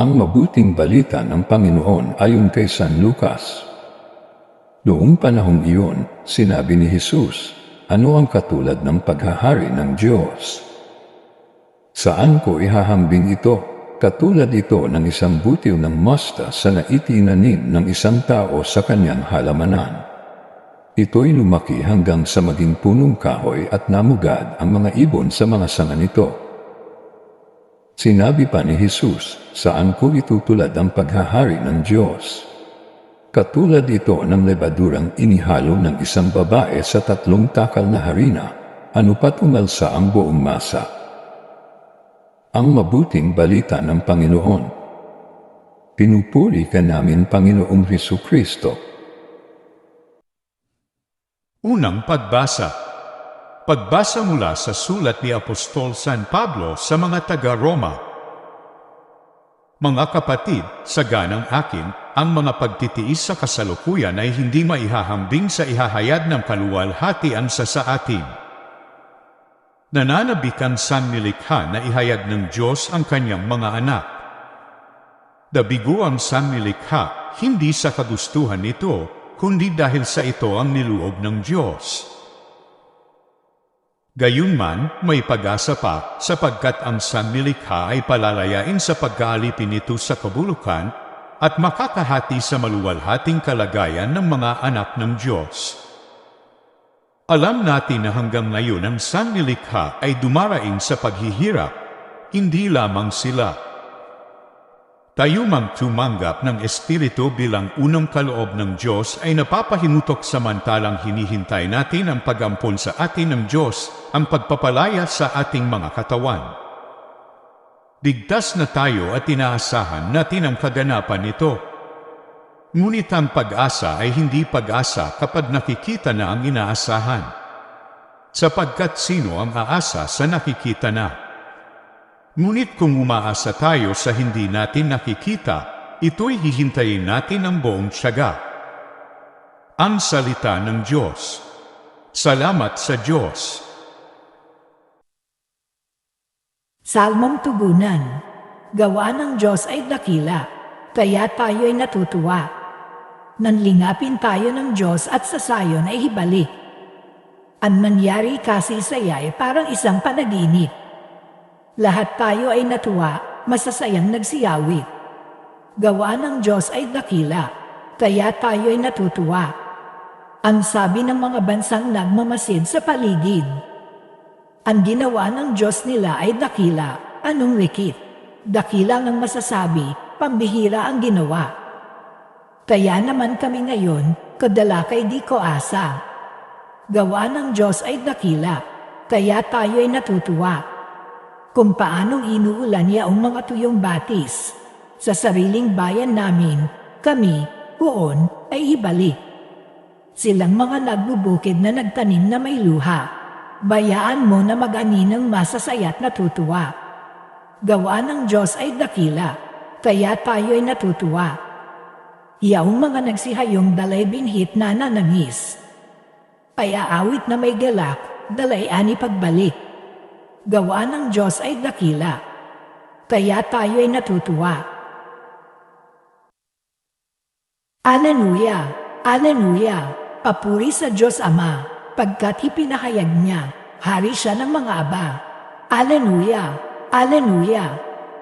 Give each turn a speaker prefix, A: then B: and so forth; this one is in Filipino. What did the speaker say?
A: Ang mabuting balita ng Panginoon ayon kay San Lucas. Noong panahong iyon, sinabi ni Jesus, ano ang katulad ng paghahari ng Diyos? Saan ko ihahambing ito? Katulad ito ng isang butiw ng mosta sa naitinanim ng isang tao sa kanyang halamanan. Ito'y lumaki hanggang sa maging punong kahoy at namugad ang mga ibon sa mga sanga nito. Sinabi pa ni Jesus, saan ko itutulad ang paghahari ng Diyos? Katulad ito ng lebadurang inihalo ng isang babae sa tatlong takal na harina, ano pat umalsa ang buong masa. Ang mabuting balita ng Panginoon. Pinupuri ka namin, Panginoong Heso Kristo.
B: Unang pagbasa Pagbasa mula sa sulat ni Apostol San Pablo sa mga taga-Roma. Mga kapatid, sa ganang akin, ang mga pagtitiis sa kasalukuyan ay hindi maihahambing sa ihahayad ng kaluwalhatian sa sa atin. Nananabikan san nilikha na ihayag ng Diyos ang kanyang mga anak. Dabigo ang san nilikha, hindi sa kagustuhan nito, kundi dahil sa ito ang niluog ng Diyos. Gayunman, may pag-asa pa sapagkat ang sannilikha ay palalayain sa pag-aalipin nito sa kabulukan at makakahati sa maluwalhating kalagayan ng mga anak ng Diyos. Alam natin na hanggang ngayon ang sannilikha ay dumaraing sa paghihirap, hindi lamang sila tayo mang tumanggap ng Espiritu bilang unang kaloob ng Diyos ay napapahinutok samantalang hinihintay natin ang pagampon sa atin ng Diyos, ang pagpapalaya sa ating mga katawan. Digtas na tayo at inaasahan natin ang kaganapan nito. Ngunit ang pag-asa ay hindi pag-asa kapag nakikita na ang inaasahan. Sapagkat sino ang aasa sa nakikita na? Ngunit kung umaasa tayo sa hindi natin nakikita, ito'y hihintayin natin ng buong tiyaga. Ang salita ng Diyos. Salamat sa Diyos.
C: Salmong Tugunan Gawa ng Diyos ay dakila, kaya tayo ay natutuwa. Nanlingapin tayo ng Diyos at sa sayon ay hibalik. Ang nangyari kasi sa iya ay parang isang panaginip lahat tayo ay natuwa, masasayang nagsiyawi. Gawa ng Diyos ay dakila, kaya tayo ay natutuwa. Ang sabi ng mga bansang nagmamasid sa paligid. Ang ginawa ng Diyos nila ay dakila, anong likit. Dakila ng masasabi, pambihira ang ginawa. Kaya naman kami ngayon, kadalakay di ko asa. Gawa ng Diyos ay dakila, kaya tayo ay natutuwa kung paanong inuulan niya ang mga tuyong batis. Sa sariling bayan namin, kami, poon, ay ibalik. Silang mga nagbubukid na nagtanim na may luha. Bayaan mo na mag-ani ng masasayat natutuwa. Gawa ng Diyos ay dakila, kaya tayo ay natutuwa. Iyaong mga nagsihayong dalay binhit na nanangis. Ay aawit na may galak, dalay ani pagbalik gawa ng Diyos ay dakila. Kaya tayo ay natutuwa. Aleluya! Aleluya! Papuri sa Diyos Ama, pagkat ipinahayag niya, hari siya ng mga aba. Aleluya! Aleluya!